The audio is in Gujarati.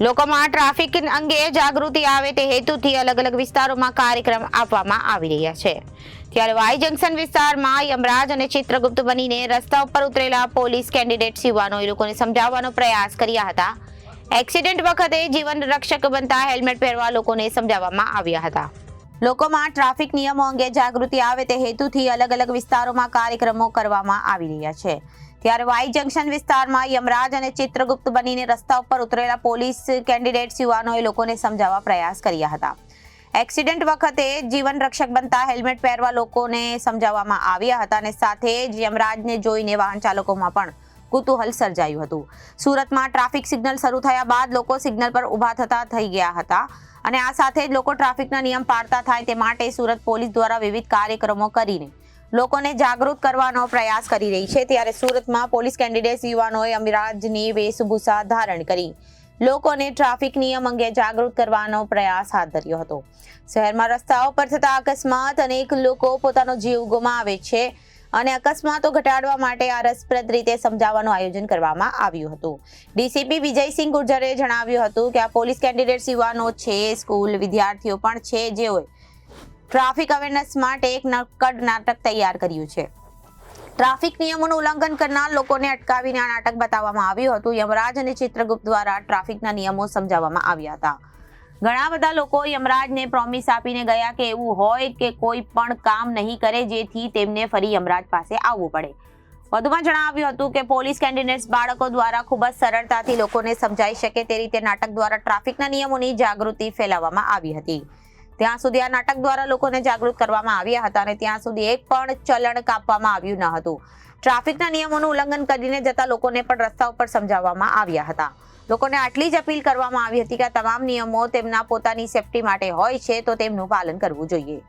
લોકોમાં ટ્રાફિક અંગે જાગૃતિ આવે તે હેતુથી અલગ અલગ વિસ્તારોમાં કાર્યક્રમ આપવામાં આવી રહ્યા છે. ત્યારે વાય જંકશન વિસ્તારમાં યમરાજ અને ચિત્રગુપ્ત બનીને રસ્તા ઉપર ઉતરેલા પોલીસ કેન્ડિડેટ યુવાનોએ લોકોને સમજાવવાનો પ્રયાસ કર્યા હતા. એક્સિડન્ટ વખતે જીવન રક્ષક બનતા હેલ્મેટ પહેરવા લોકોને સમજાવવામાં આવ્યા હતા. લોકોમાં ટ્રાફિક નિયમો અંગે જાગૃતિ આવે તે હેતુથી અલગ અલગ વિસ્તારોમાં કાર્યક્રમો કરવામાં આવી રહ્યા છે. ત્યારે વાઈ જંકશન વિસ્તારમાં યમરાજ અને ચિત્રગુપ્ત બનીને રસ્તા ઉપર ઉતરેલા પોલીસ કેન્ડિડેટ્સ યુવાનોએ લોકોને સમજાવવા પ્રયાસ કર્યા હતા. એક્સિડન્ટ વખતે જીવન રક્ષક બનતા હેલ્મેટ પહેરવા લોકોને સમજાવવામાં આવ્યા હતા અને સાથે જ યમરાજને જોઈને વાહન ચાલકોમાં પણ કુતૂહલ સર્જાયું હતું. સુરતમાં ટ્રાફિક સિગ્નલ શરૂ થયા બાદ લોકો સિગ્નલ પર ઊભા થતા થઈ ગયા હતા. અને આ સાથે જ લોકો ટ્રાફિકના નિયમ પાળતા થાય તે માટે સુરત પોલીસ દ્વારા વિવિધ કાર્યક્રમો કરીને લોકોને જાગૃત કરવાનો પ્રયાસ કરી રહી છે. ત્યારે સુરતમાં પોલીસ કેન્ડિડેટ યુવાનોએ અમિરાજની વેશભૂષા ધારણ કરી લોકોને ટ્રાફિક નિયમ અંગે જાગૃત કરવાનો પ્રયાસ હાથ ધર્યો હતો. શહેરમાં રસ્તાઓ પર થતા અકસ્માત અનેક લોકો પોતાનો જીવ ગુમાવે છે. અને અકસ્માતો ઘટાડવા માટે આ રસપ્રદ રીતે સમજાવવાનું આયોજન કરવામાં આવ્યું હતું. ડીસીપી વિજયસિંહ ગુર્જરે જણાવ્યું હતું કે આ પોલીસ કેન્ડિડેટ્સ યુવાનો છે, સ્કૂલ વિદ્યાર્થીઓ પણ છે, જેઓએ ટ્રાફિક અવેરનેસ માટે એક નક્કડ નાટક તૈયાર કર્યું છે. ટ્રાફિક નિયમોનું ઉલ્લંઘન કરનાર લોકોને અટકાવીને આ નાટક બતાવવામાં આવ્યું હતું. યમરાજ અને ચિત્રગુપ્ત દ્વારા ટ્રાફિકના નિયમો સમજાવવામાં આવ્યા હતા. ઘણા બધા લોકો યમરાજને પ્રોમિસ આપીને ગયા કે એવું હોય કે કોઈ પણ કામ નહીં કરે જેથી તેમને ફરી યમરાજ પાસે આવવું પડે. વધુમાં જણાવ્યું હતું કે પોલીસ કેન્ડિડેટ્સ બાળકો દ્વારા ખૂબ જ સરળતાથી લોકોને સમજાઈ શકે તે રીતે નાટક દ્વારા ટ્રાફિકના નિયમોની જાગૃતિ ફેલાવવામાં આવી હતી. ત્યાં સુધી આ નાટક દ્વારા લોકોને જાગૃત કરવામાં આવ્યા હતા અને ત્યાં સુધી એક પણ ચલણ કાપવામાં આવ્યું ન હતું. ટ્રાફિકના નિયમોનું ઉલ્લંઘન કરીને જતા લોકોને પણ રસ્તા ઉપર સમજાવવામાં આવ્યા હતા. લોકોને આટલી જ અપીલ કરવામાં આવી હતી કે તમામ નિયમો તેમના પોતાની સેફટી માટે હોય છે તો તેમનું પાલન કરવું જોઈએ.